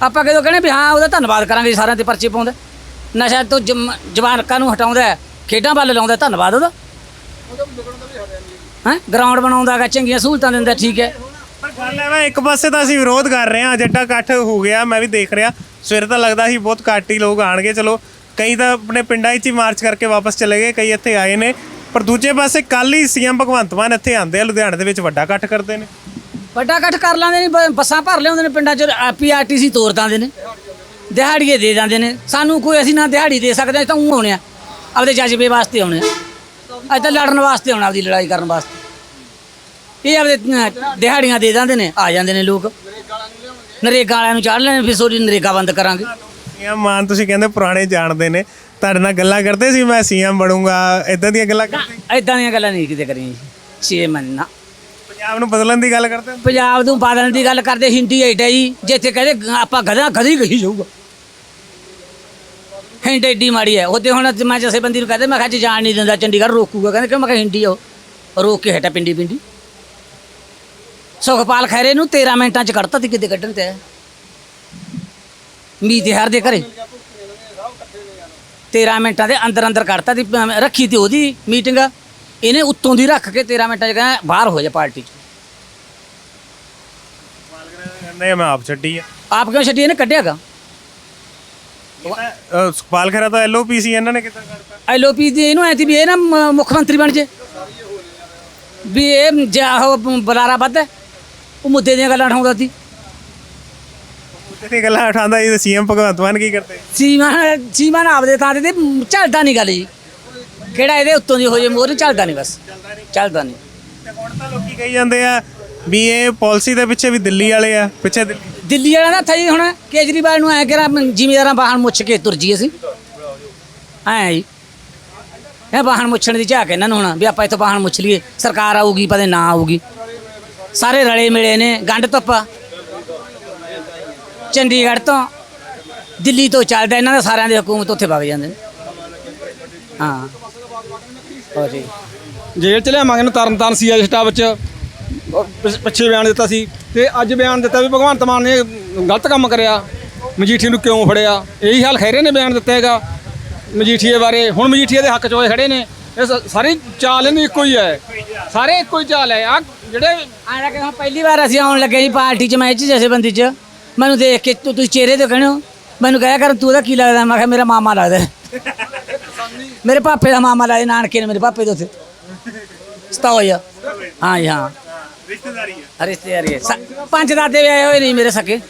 ਆਪਾਂ ਕਦੋਂ ਕਹਿੰਦੇ ਵੀ ਹਾਂ ਉਹਦਾ ਧੰਨਵਾਦ ਕਰਾਂਗੇ ਜੀ ਸਾਰਿਆਂ ਤੇ ਪਰਚੇ ਪਾਉਂਦਾ। ਨਸ਼ਾ ਤੋਂ ਜਮ- ਜਵਾਨਕਾਂ ਨੂੰ ਹਟਾਉਂਦਾ ਹੈ, ਖੇਡਾਂ ਵੱਲ ਲਾਉਂਦਾ ਧੰਨਵਾਦ ਉਹਦਾ। ਹੈ? ਗਰਾਊਂਡ ਬਣਾਉਂਦਾਗਾ ਚੰਗੀਆਂ ਸਹੂਲਤਾਂ ਦਿੰਦਾ ਠੀਕ ਹੈ। ਪਰ ਗੱਲ ਹੈ ਨਾ, ਇੱਕ ਪਾਸੇ ਤਾਂ ਅਸੀਂ ਵਿਰੋਧ ਕਰ ਰਹੇ ਹਾਂ ਜੱਟਾ ਇਕੱਠ ਹੋ ਗਿਆ, ਮੈਂ ਵੀ ਦੇਖ ਰਿਹਾ। ਸਵੇਰੇ ਤਾਂ ਲੱਗਦਾ ਸੀ ਬਹੁਤ ਘੱਟ ਹੀ ਲੋਕ ਆਣਗੇ ਚਲੋ, ਕਈ ਤਾਂ ਆਪਣੇ ਪਿੰਡਾਂ 'ਚ ਹੀ ਮਾਰਚ ਕਰਕੇ ਵਾਪਸ ਚਲੇ ਗਏ, ਕਈ ਇੱਥੇ ਆਏ ਨੇ। ਪਰ ਦੂਜੇ ਪਾਸੇ ਕੱਲ ਹੀ ਸੀਐਮ ਭਗਵੰਤ ਮਾਨ ਇੱਥੇ ਆਂਦੇ ਆ, ਲੁਧਿਆਣੇ ਦੇ ਵਿੱਚ ਵੱਡਾ ਇਕੱਠ ਕਰਦੇ ਨੇ। ਵੱਡਾ ਇਕੱਠ ਕਰ ਲਾਂਦੇ ਨੇ, ਬ- ਬੱਸਾਂ ਭਰ ਲਿਆਉਂਦੇ ਨੇ ਪਿੰਡਾਂ 'ਚ ਪੀਆਰਟੀਸੀ ਤੋਰ ਦਿੰਦੇ ਨੇ। ਦਿਹਾੜੀਏ ਦੇ ਦਿੰਦੇ ਨੇ। ਸਾਨੂੰ ਕੋਈ, ਅਸੀਂ ਨਾ ਦਿਹਾੜੀ ਦੇ ਸਕਦੇ, ਅਸੀਂ ਤਾਂ ਉਹ ਆਉਣੇ ਆ, ਆਪਦੇ ਜਜ਼ਬੇ ਵਾਸਤੇ ਆਉਣੇ ਆ। ਅਸੀਂ ਤਾਂ ਲੜਨ ਵਾਸਤੇ ਆਉਣਾ, ਆਪਦੀ ਲੜਾਈ ਕਰਨ ਵਾਸਤੇ। ਇਹ ਆਪਦੇ ਅਹ, ਦਿਹਾੜੀਆਂ ਦੇ ਦਿੰਦੇ ਨੇ ਆ ਜਾਂਦੇ ਨੇ ਲੋਕ। ਨਰੇਗਾ ਵਾਲਿਆਂ ਨੂੰ ਚਾੜ ਲੈਣੇ ਫਿਰ ਸੋਰੀ ਨਰੇਗਾ ਬੰਦ ਕਰਾਂਗੇ। ਸੀਐਮ ਮਾਨ ਤੁਸੀਂ ਕਹਿੰਦੇ ਪੁਰਾਣੇ ਜਾਣਦੇ ਨੇ। ਤੁਹਾਡੇ ਨਾਲ ਗੱਲਾਂ ਕਰਦੇ ਸੀ ਮੈਂ ਸੀਐਮ ਬਣੂੰਗਾ ਇਦਾਂ ਦੀਆਂ ਗੱਲਾਂ ਕਰਦੇ ਐਦਾਂ ਦੀਆਂ ਗੱਲਾਂ ਨਹੀਂ ਕਿਤੇ ਕਰੀਆਂ ਜੀ ਛੇ ਮੰਨਾ ਪੰਜਾਬ ਨੂੰ ਬਦਲਣ ਦੀ ਗੱਲ ਕਰਦੇ ਪੰਜਾਬ ਨੂੰ ਬਾਦਲ ਦੀ ਗੱਲ ਕਰਦੇ ਹਿੰਦੀ ਐਡਾ ਜੀ ਜਿੱਥੇ ਕਹਿੰਦੇ ਗ- ਆਪਾਂ ਗਧਾ ਗਧੀ ਕਹੀ ਜਾਊਗਾ। ਹਿੰਡ ਐਡੀ ਮਾੜੀ ਹੈ ਉਹਦੇ ਹੁਣ ਮੈਂ ਜਸੇ ਬੰਦੀ ਨੂੰ ਕਹਦੇ ਮੈਂ ਕਿਹਾ ਜੀ ਜਾਣ ਨਹੀਂ ਦਿੰਦਾ ਚੰਡੀਗੜ੍ਹ ਰੋਕੂਗਾ ਕਹਿੰਦੇ ਕਿ ਮੈਂ ਕਿਹਾ ਹਿੰਦੀ ਆ ਉਹ। ਰੋਕ ਕੇ ਹਟਾ ਪਿੰਡੀ ਪਿੰਡੀ ਸੁਖਪਾਲ ਖੈਰੇ ਨੂੰ 13 ਮਿੰਟਾਂ ਚ ਕੱਢਤਾ ਤੀ ਕਿਤੇ ਕੱਢਣ ਤੇ ਮੀਤ ਹਰ ਦੇ ਘਰੇ। 13 ਮਿੰਟਾਂ ਦੇ ਅੰਦਰ ਅੰਦਰ ਕੱਢਤਾ ਤੀ ਰੱਖੀ ਤੀ ਉਹਦੀ ਮੀਟਿੰਗ। ਇਹਨੇ ਉੱਤੋਂ ਦੀ ਰੱਖ ਕੇ 13 ਮਿੰਟਾਂ ਚ ਕਹਿੰਦਾ ਬਾਹਰ ਹੋ ਜਾ ਪਾਰਟੀ ਚ। ਕਹਿੰਦੇ ਮੈਂ ਆਪ ਛੱਡੀ ਆ। ਆਪ ਕਿਉਂ ਛੱਡੀ? ਇਹਨੇ ਕੱਢਿਆਗਾ। ਸੁਖਪਾਲ ਖਹਿਰਾ ਤਾਂ ਐਲਓਪੀ ਸੀ ਇਹਨਾਂ ਨੇ ਕਿੱਦਾਂ ਕਰਤਾ ਐਲਓਪੀ ਦੀ ਇਹਨੂੰ ਐ ਵੀ ਇਹ ਨਾ ਮ- ਮੁੱਖ ਮੰਤਰੀ ਬਣ ਜੇ। ਵੀ ਇਹ ਜਾ ਉਹ ਬੁਲਾਰਾ ਵੱਧ ਹੈ। ਉਹ ਮੁੱਦੇ ਦੀਆਂ ਗੱਲਾਂ ਉਠਾਉਂਦਾ ਸੀ। ਤੇ ਗੱਲਾਂ ਉਠਾਉਂਦਾ ਇਹ ਸੀਐਮ ਭਗਵੰਤ ਮਾਨ ਕੀ ਕਰਦੇ? ਸੀਮਾ ਸੀਮਾ ਨਾਲ ਆਪਦੇ ਥਾਂ ਤੇ ਤੇ ਚੱਲਦਾ ਨਹੀਂ ਗੱਲ ਜੀ। ਕਿਹੜਾ ਇਹਦੇ ਉੱਤੋਂ ਦੀ ਹੋ ਜੇ ਮੋਰ ਚੱਲਦਾ ਨਹੀਂ ਬਸ। ਚੱਲਦਾ ਨਹੀਂ ਤੇ ਹੁਣ ਤਾਂ ਲੋਕੀ ਕਹੀ ਜਾਂਦੇ ਆ ਵੀ ਇਹ ਪਾਲਿਸੀ ਦੇ ਪਿੱਛੇ ਵੀ ਦਿੱਲੀ ਵਾਲੇ ਆ ਪਿੱਛੇ ਦਿੱਲੀ ਦਿੱਲੀ ਵਾਲਾ ਨਾ ਥਈ ਹੁਣ ਕੇਜਰੀਵਾਲ ਨੂੰ ਐ ਕਰਾਂ ਜ਼ਿਮੀਦਾਰਾਂ ਬਾਹਰ ਮੁੱਛ ਕੇ ਤੁਰ ਜੀ ਅਸੀਂ। ਐ ਜੀ। ਇਹ ਬਾਹਰ ਮੁੱਛਣ ਦੀ ਝਾਕ ਇਹਨਾਂ ਨੂੰ ਹੁਣ ਵੀ ਆਪਾਂ ਇੱਥੋਂ ਬਾਹਰ ਮੁੱਛ ਲਈਏ। ਸਰਕਾਰ ਆਊਗੀ ਪਤਾ ਨਾ ਆਊਗੀ। ਸਾਰੇ ਰਲੇ ਮਿਲੇ ਨੇ, ਗੰਢ ਧੁੱਪਾ। ਚੰਡੀਗੜ੍ਹ ਤੋਂ ਦਿੱਲੀ ਤੋਂ ਚੱਲਦਾ, ਇਹਨਾਂ ਦਾ ਸਾਰਿਆਂ ਦੇ ਹਕੂਮਤ ਉੱਥੇ ਵਗ ਜਾਂਦੇ ਨੇ। ਹਾਂ। ਹੋ ਜੀ। ਜੇਲ੍ਹ ਚ ਲਿਆਵਾਂਗੇ ਨੂੰ ਤਰਨ ਤਾਰਨ ਸੀ ਸਟਾਫ ਵਿੱਚ। ਉਹ ਪਿੱਛੇ ਬਿਆਨ ਦਿੱਤਾ ਸੀ। ਤੇ ਅੱਜ ਬਿਆਨ ਦਿੱਤਾ ਵੀ ਭਗਵੰਤ ਮਾਨ ਨੇ ਗਲਤ ਕੰਮ ਕਰਿਆ। ਮਜੀਠੀ ਨੂੰ ਕਿਉਂ ਫੜਿਆ? ਇਹੀ ਹਾਲ ਖੈਰੇ ਨੇ ਬਿਆਨ ਦਿੱਤਾ ਹੈਗਾ। ਮਜੀਠੀਏ ਬਾਰੇ, ਹੁਣ ਮਜੀਠੀਏ ਦੇ ਹੱਕ ਚ ਹੋਏ ਖੜੇ ਨੇ। ਇਹ ਸ- ਸਾਰੀ ਚਾਲ ਇਹਨੂੰ ਇੱਕੋ ਹੀ ਹੈ। ਸਾਰੇ ਇੱਕੋ ਹੀ ਚਾਲ ਹੈ ਆ ਜਿਹੜੇ ਆਇਆ ਕਿ ਹੁਣ ਪਹਿਲੀ ਵਾਰ ਅਸੀਂ ਆਉਣ ਲੱਗੇ ਜੀ ਪਾਰਟੀ 'ਚ ਮੈਚ ਜੈਸੇ ਬੰਦੀ 'ਚ। ਮੈਨੂੰ ਦੇਖ ਕੇ ਤੂੰ ਤੁਸੀਂ ਚਿਹਰੇ ਤੇ ਕਹਿਣੋ ਮੈਨੂੰ ਕਹਿਆ ਕਰ ਤੂੰ ਉਹਦਾ ਕੀ ਲੱਗਦਾ? ਮੈਂ ਕਿਹਾ ਮੇਰਾ ਮਾਮਾ ਲੱਗਦਾ। ਮੇਰੇ ਪਾਪੇ ਦਾ ਮਾਮਾ ਲੱਗਦਾ ਨਾਨਕੇ ਨੇ ਮੇਰੇ ਪਾਪੇ ਦੇ ਉੱਥੇ ਸਤਾ ਹੋਇਆ ਹਾਂ ਜੀ ਹਾਂ। ਰਿਸ਼ਤੇਦਾਰੀ ਆ। ਰਿਸ਼ਤੇਦਾਰੀ ਹੈ ਸ- ਪੰਜ ਦਾਦੇ ਵੀ ਆਏ ਹੋਏ ਨਹੀਂ ਮੇਰੇ ਸਕੇ।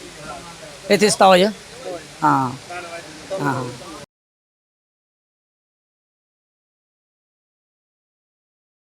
ਇੱਥੇ ਸਤਾ ਹੋਇਆ ਹਾਂ। ਹਾਂ।